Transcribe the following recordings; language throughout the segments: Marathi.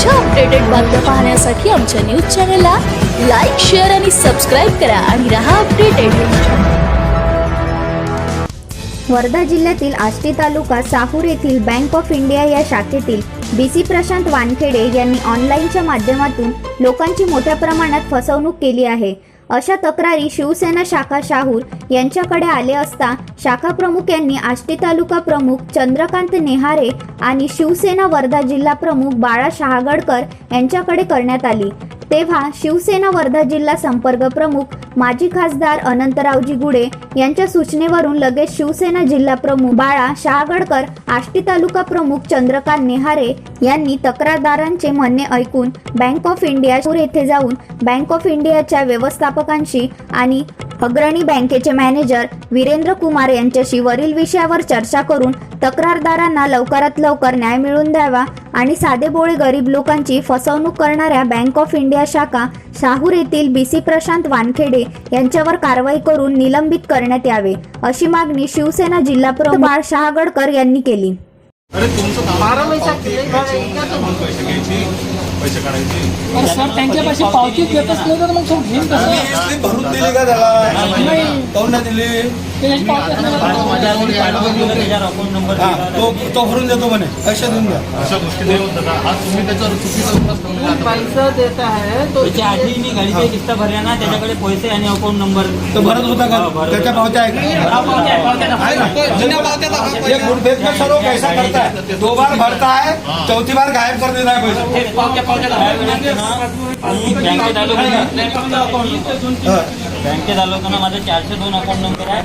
रोजच्या अपडेटेड बातम्या पाहण्यासाठी आमच्या न्यूज चॅनलला लाईक शेअर आणि सबस्क्राईब करा आणि रहा अपडेटेड वर्धा जिल्ह्यातील आष्टी तालुका साहूर येथील बँक ऑफ इंडिया या शाखेतील बी सी प्रशांत वानखेडे यांनी ऑनलाईनच्या माध्यमातून लोकांची मोठ्या प्रमाणात फसवणूक केली आहे. अशा तक्रारी शिवसेना शाखा शाहूर यांच्याकडे आले असता शाखा प्रमुख यांनी आष्टी तालुका प्रमुख चंद्रकांत नेहारे आणि शिवसेना वर्धा जिल्हा प्रमुख बाळा शहागडकर यांच्याकडे करण्यात आली. तेव्हा शिवसेना वर्धा जिल्हा संपर्क प्रमुख माजी खासदार अनंतरावजी गुडे यांच्या सूचनेवरून लगेच शिवसेना जिल्हा प्रमुख बाळा शहागडकर आष्टी तालुका प्रमुख चंद्रकांत नेहारे यांनी तक्रारदारांचे म्हणणे ऐकून बँक ऑफ इंडिया येथे जाऊन बँक ऑफ इंडियाच्या व्यवस्थापकांशी आणि अग्रणी बँकेचे मॅनेजर वीरेंद्र कुमार यांच्याशी वरील विषयावर चर्चा करून तक्रारदारांना लवकरात लवकर न्याय मिळवून द्यावा आणि साधेबोळे गरीब लोकांची फसवणूक करणाऱ्या बँक ऑफ इंडिया शाखा शाहूर येथील बी सी प्रशांत वानखेडे यांच्यावर कारवाई करून निलंबित करण्यात यावे अशी मागणी शिवसेना जिल्हा प्रमुख बाळ शहागडकर यांनी केली अरे तुमचं काम बारा पैसा काढायचे. पण सर त्यांच्यापाशी पावती देतच नाही तर मग सर घेऊन कसं? भरून दिली का त्याला? काऊन नाही दिली? तो तो भरून देतो म्हणे पैसे देऊन द्या. अशा गोष्टी नाही होत दादा आज तुम्ही त्याच्यावर चुकीचा तपास करून राहिला. पैसा देता है तो त्याच्या आधी मी किस्ता भरल्या ना त्याच्याकडे पैसे आणि अकाउंट नंबर तो भरत होता का? त्याच्या पावत्या आहे का? आहे ना? ये गुड़फेज में सर वो कैसा करता है. दो बार भरता है. चौथी बार गायब कर देता है पैसे मी बँकेत आलो की नाही? हा. बँकेत आलो होतो ना माझा चारशे दोन अकाउंट नंबर आहे.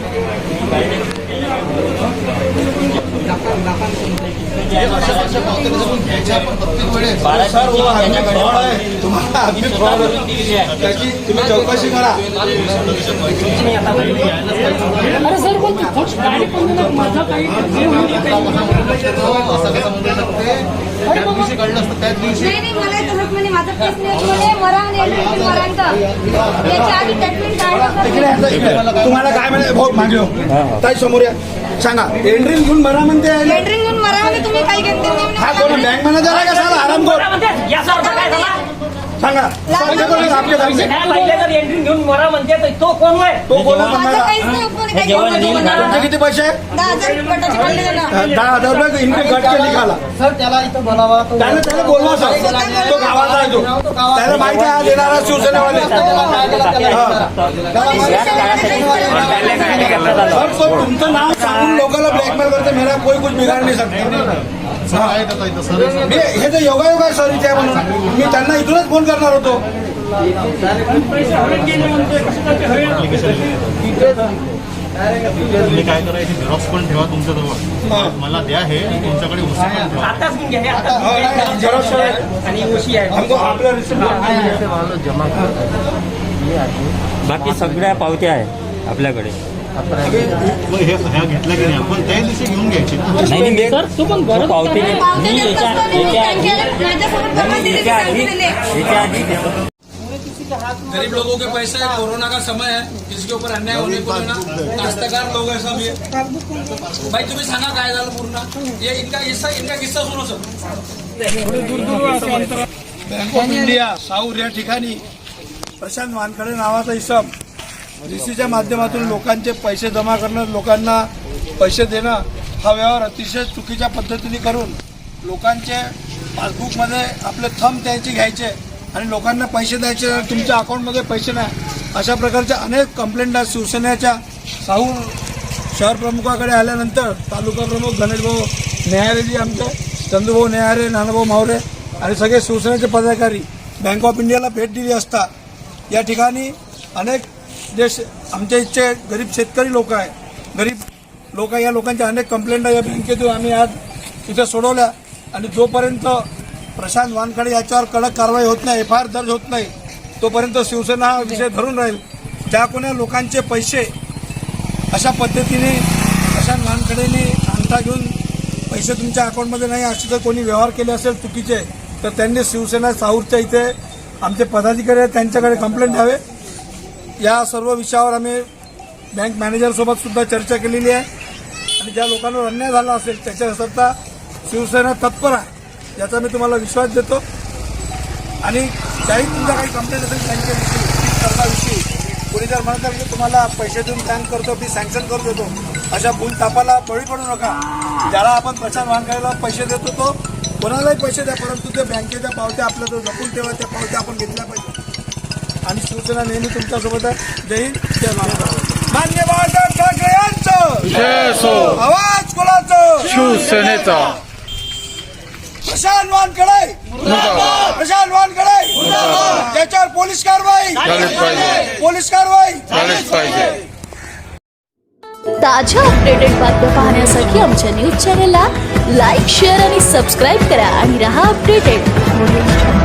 त्याची तुम्ही चौकशी करा अरे सर पण गाडी पण माझं काही असतं त्याच दिवशी मला तसंच म्हणे माझं केस नाही. मरण मरण याच्या आधी ट्रीटमेंट काढलं तुम्हाला काय म्हणे भाऊ मागे हो. ताई समोर या. सांगा एंट्री घेऊन भरा म्हणते एंट्री घेऊन मरा म्हणे तुम्ही काही घेतले हा. कोण बँक मॅनेजर आहे का? साला आराम कर सांगा? तो कोण माझं काहीच नाही. तुमचे किती पैसे आहेत? दहा हजार. दहा रुपये इनके गट के निघाला सर त्याला इथं बोलावा तो त्याने त्याने बोलवा सर तो गावाचा आहे तो त्याला माहिती आहे हा देणारा शिवसेनेवाले सर तो तुमचं नाव सांगून लोकांना ब्लॅकमेल करते मेरा कोई कुछ बिगाड नाही सकता. मी हे जे योगायोग आहे सर इथे म्हणून मी त्यांना इथूनच फोन करणार होतो. तुम्ही काय करायची झेरॉक्स पण ठेवा तुमच्याजवळ मला द्या हे तुमच्याकडे उशी हो, रिसिप्ट बाकी सगळ्या पावत्या आहे आपल्याकडे. ना तू तो गरीब लोगों के पैसे है, कोरोना का समय है, किसी के ऊपर अन्याय होने को देना काश्तकार लोग है सब ये। भाई, तुम्ही सांगा काय झालं पूर्ण ये इनका किस्सा इनका किस्सा सुनो सर बँक ऑफ़ इंडिया साऊर या ठिकाणी प्रशांत वानखडे नावाचा इसम डीसीच्या माध्यमातून लोकांचे पैसे जमा करणं लोकांना पैसे देणं हा व्यवहार अतिशय चुकीच्या पद्धतीने करून लोकांचे पासबुकमध्ये आपले थंब त्यांचे घ्यायचे आणि लोकांना पैसे द्यायचे आणि तुमच्या अकाउंटमध्ये पैसे नाही. अशा प्रकारच्या अनेक कंप्लेंट आज शिवसेनेच्या साहू शहर प्रमुखाकडे आल्यानंतर तालुका प्रमुख गणेशभाऊ नेहारेजी आमचे चंद्रभाऊ नेहारे नानाभाऊ मावरे आणि सगळे शिवसेनेचे पदाधिकारी बँक ऑफ इंडियाला भेट दिली असता. या ठिकाणी अनेक जे आमच्या इथचे गरीब शेतकरी लोक आहे. गरीब लोक या लोकांच्या अनेक कंप्लेंट या बँकेतून आम्ही आज इथे सोडवल्या. आणि जोपर्यंत प्रशांत वानखडे याच्यावर कडक कारवाई होत नाही एफ आय आर दर्ज होत नाही तोपर्यंत शिवसेना हा विषय धरून राहील. ज्या कोण्या लोकांचे पैसे अशा पद्धतीने प्रशांत वानखडेने अंगठा घेऊन पैसे तुमच्या अकाउंटमध्ये नाही असे जर कोणी व्यवहार केले असेल चुकीचे तर त्यांनी शिवसेना साऊरच्या इथे आमचे पदाधिकारी आहेत त्यांच्याकडे कंप्लेंट द्यावे. या सर्व विषयावर आम्ही बँक मॅनेजरसोबत सुद्धा चर्चा केलेली आहे. आणि ज्या लोकांवर अन्याय झाला असेल त्याच्याकरता शिवसेना तत्पर आहे याचा मी तुम्हाला विश्वास देतो. आणि त्याही तुमचा काही कंप्लेंट असेल बँकेविषयी कर्जाविषयी कोणी जर म्हणत की तुम्हाला पैसे देऊन बँक करतो मी सँक्शन करून देतो अशा भूल तापाला बळी पडू नका. ज्याला आपण प्रचार करायला पैसे देतो तो कोणालाही पैसे द्या परंतु ते बँकेच्या पावत्या आपल्या जो जपून ठेवा त्या पावत्या आपण घेतल्या पाहिजे. आणि शिवसेना नेहमी तुमच्यासोबत आहे. जय हिंद जय महाराष्ट्र मान्य बाळासाहेब ठाकरे यांचं! आवाज कोणाचं? शिवसेनेचा. प्रशांत वानकडे प्रशांत वानकडे त्याच्यावर पोलीस कारवाई! पोलीस कारवाई! ताज्या अपडेटेड बातम्या पाहण्यासाठी आमच्या न्यूज चॅनलला लाईक शेअर आणि सबस्क्राईब करा आणि रहा अपडेटेड